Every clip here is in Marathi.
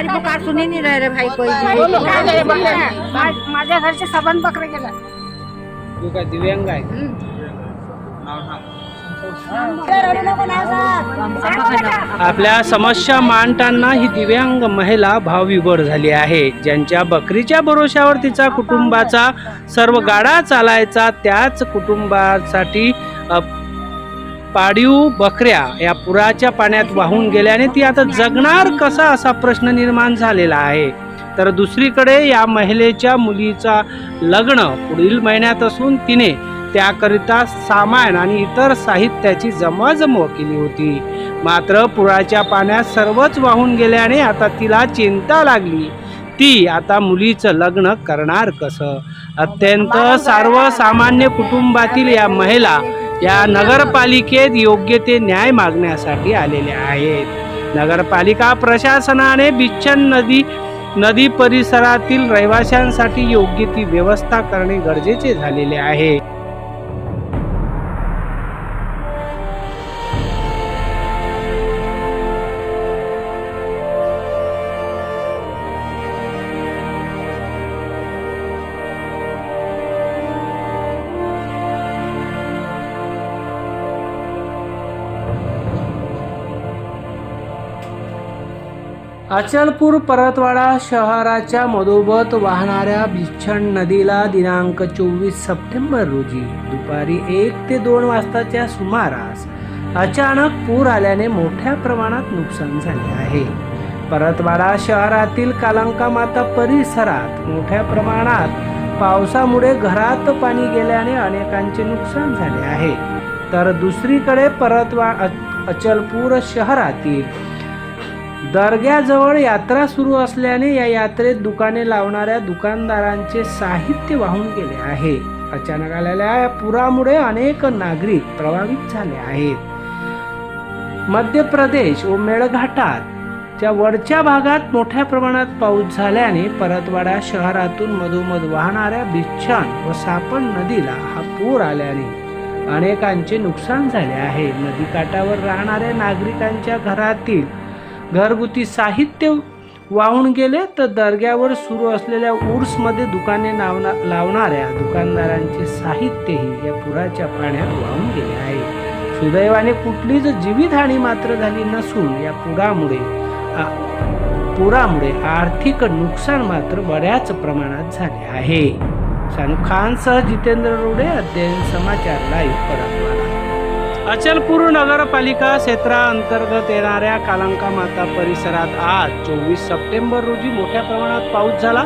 हमारी पुकार सुनी नहीं रहे रे भाई कोई काही भी माझ्या घरचे सबन बकरे गेला. तू काय दिव्यांग आहे? आपल्या समस्या मांडताना ही दिव्यांग महिला भावविभोर झाली आहे. ज्यांच्या बकरीच्या भरोशावर तिचा कुटुंबाचा सर्व गाडा चालायचा त्याच कुटुंबासाठी अ, पाळीव बकऱ्या या पुराच्या पाण्यात वाहून गेल्याने ती आता जगणार कसा असा प्रश्न निर्माण झालेला आहे? तर दुसरीकडे या महिलेच्या मुलीचा लग्न पुढील महिन्यात असून तिने त्याकरिता सामान आणि इतर साहित्याची जमाजम केली होती. मात्र पुराच्या पाण्यात सर्वच वाहून गेल्याने आता तिला चिंता लागली. ती आता मुलीचं लग्न करणार कसं? अत्यंत सर्वसामान्य कुटुंबातील या महिला या नगरपालिकेत योग्य ते न्याय मागण्यासाठी आलेले आहेत. नगरपालिका प्रशासनाने बिच्छन नदी नदी परिसरातील रहिवाशांसाठी योग्य ती व्यवस्था करणे गरजेचे झालेले आहे. अचलपूर परतवाडा शहराच्या मधोमध वाहणाऱ्या भिक्षण नदीला दिनांक चोवीस सप्टेंबर रोजी दुपारी एक ते दोन वाजताच्या सुमारास अचानक पूर आल्याने मोठ्या प्रमाणात नुकसान झाले आहे. परतवाडा शहरातील कालंका माता परिसरात मोठ्या प्रमाणात पावसामुळे घरात पाणी गेल्याने अनेकांचे नुकसान झाले आहे. तर दुसरीकडे परतवा अचलपूर शहरातील दर्ग्याजवळ यात्रा सुरू असल्याने या यात्रेत दुकाने लावणाऱ्या दुकानदारांचे साहित्य वाहून गेले आहे. अचानक आलेल्या या पुरामुळे अनेक नागरिक प्रभावित झाले आहेत. मध्य प्रदेश व मेळघाटात त्या वरच्या भागात मोठ्या प्रमाणात पाऊस झाल्याने परतवाडा शहरातून मधोमध वाहणाऱ्या बिच्छान व सापण नदीला हा पूर आल्याने अनेकांचे नुकसान झाले आहे. नदीकाठावर राहणाऱ्या नागरिकांच्या घरातील घरगुती साहित्य वाहून गेले तर दर्ग्यावर सुरू असलेल्या उर्समध्ये दुकाने लावना लावणाऱ्या दुकानदारांचे साहित्यही या पुराच्या पाण्यात वाहून गेले आहे. सुदैवाने कुठलीच जीवितहानी मात्र झाली नसून या पुरामुळे पुरामुळे आर्थिक नुकसान मात्र बऱ्याच प्रमाणात झाले आहे. शाहरुख खानसह जितेंद्र रोडे अध्ययन समाचार लाईव्ह परतवाडा अचलपूर नगरपालिका क्षेत्राअंतर्गत येणाऱ्या कालंका माता परिसरात आज चोवीस सप्टेंबर रोजी मोठ्या प्रमाणात पाऊस झाला.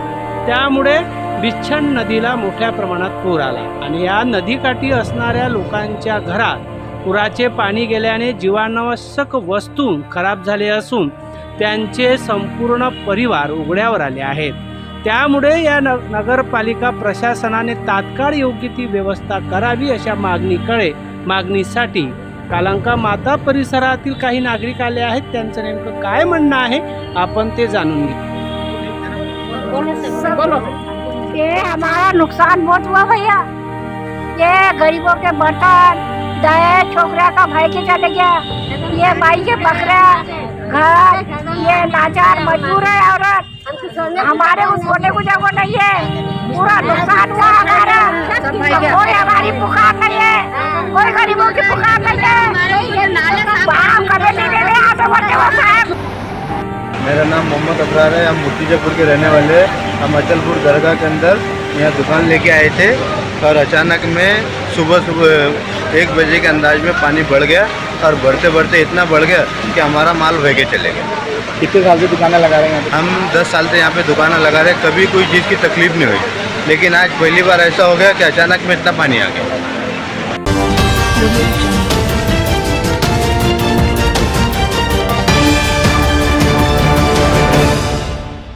त्यामुळे बिच्छन नदीला मोठ्या प्रमाणात पूर आला. आणि या नदीकाठी असणाऱ्या लोकांच्या घरात पुराचे पाणी गेल्याने जीवनावश्यक वस्तू खराब झाले असून त्यांचे संपूर्ण परिवार उघड्यावर आले आहेत. त्यामुळे या न नगरपालिका प्रशासनाने तात्काळ योग्य ती व्यवस्था करावी अशा मागणीकडे मागणीसाठी. कालंका माता परिसरातील काही नागरिक आले आहेत. त्यांचं नेमकं काय म्हणणं आहे? आपण ते जाणून घेऊ. ये हमारा नुकसान बहुत हुआ भैया. ये गरीबों के बर्तन दया छोकरा का भाई के चले गया. ये भाई के बकरा घर ये लाचार मजबूर है औरत. हमारे उस बोले को जगह नहीं है. पूरा नुकसान हुआ हमारा. कोई हमारी पुकार नहीं है गरीबों की पुकार नहीं है। आप कभी नहीं दे रहे यहाँ पे हो साहब मेरा नाम मोहम्मद अबरार है हम मुर्तिजापुर के रहने वाले हैं। हम अचलपुर दरगाह के अंदर यहाँ दुकान लेके आए थे और अचानक में सुबह सुबह एक बजे के अंदाज में पानी बढ़ गया और बढ़ते बढ़ते इतना बढ़ गया कि हमारा माल बह के चले गया। कितने साल से दुकानें लगा रहे हैं हम दस साल से यहाँ पे दुकानें लगा रहे हैं कभी कोई चीज़ की तकलीफ़ नहीं हुई। लेकिन आज पहली बार ऐसा हो गया कि अचानक में इतना पानी आ गया। audio